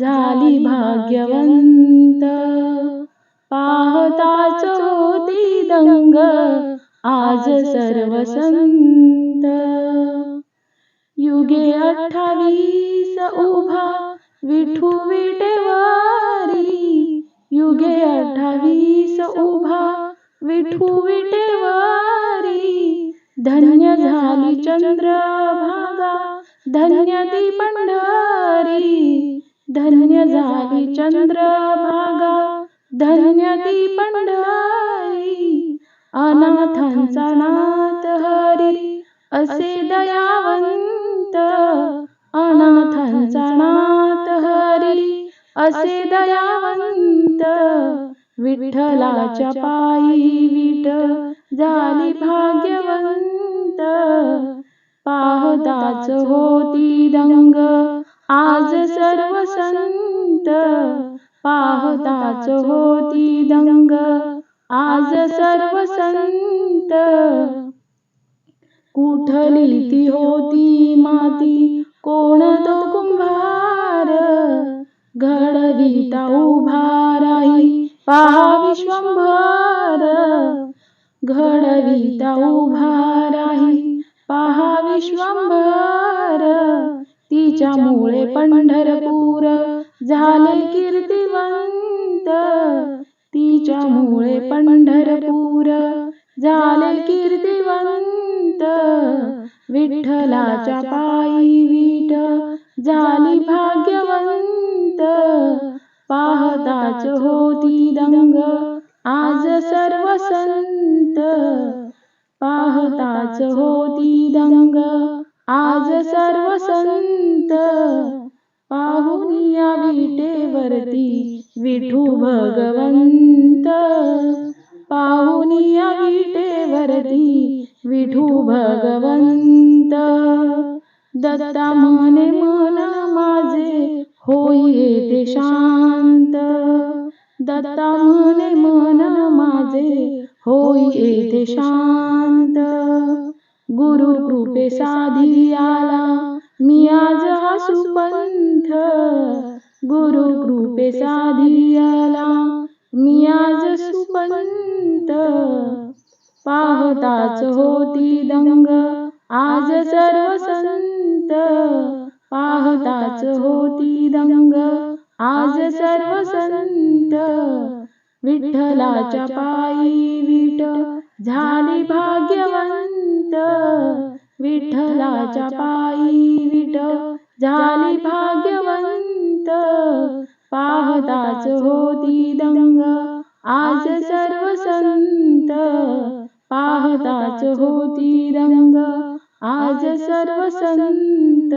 झाली भाग्यवंत. पाहताच होती दंग. आज सर्व संत युगे अठ्ठावीस उभा विठू विटेवारी. युगे अठ्ठावीस उभा विठू विटेवारी. धन्य झाली चंद्रभागा धन्य ती पंढरी. धन्य झाली चंद्रभागा. धन्य ती पंढरी. अनाथांचा नाथ हरी. असे दयावंत अनाथांचा नाथ हरी. असे दयावंत विठ्ठलाच्या पायी विट. झाली भाग्यवंत. पाहताच होती दंग. आज सर्व संत पाहताच होती दंग. आज सर्व संत कुठली ती होती माती? कोण तो कुंभार? घडविता उभा राही. पहा विश्वंभर. घडविता उभा राही. पहा विश्वंभर. तिच्यामुळे पंढरपूर झाले कीर्तिवंत. तिच्यामुळे पंढरपूर झाले कीर्तिवंत. विठ्ठलाच्या पायी वीट झाली भाग्यवंत. पाहताच होती दंग आज सर्व संत. पाहताच होती दंग आज सर्व संत पाहून या विटेवरती विठू भगवंत. पाहून या विटेवरती विठू भगवंत. दत्ता म्हणे मन माझे होई ते शांत. दत्ता म्हणे मन माझे होई ते शांत. गुरु कृपे साधी आला. मी आज हा सुपंथ गुरु कृपे साधी आला. मी आज सुपंत पाहताच होती दंग. आज सर्व संत. पाहताच होती दंग. आज सर्व संत. विठ्ठलाच्या पायी विट. झाली भाग्यवंत विठ्ठलाच्या पायी विट झाली भाग्यवंत. पाहताच होती दंग आज सर्व संत. पाहताच होती दंग आज सर्व संत.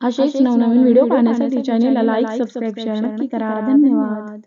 असेच नवनवीन व्हिडिओ पाहण्यासाठी चॅनेलला लाईक सबस्क्राईब शेअर नक्की करा. धन्यवाद.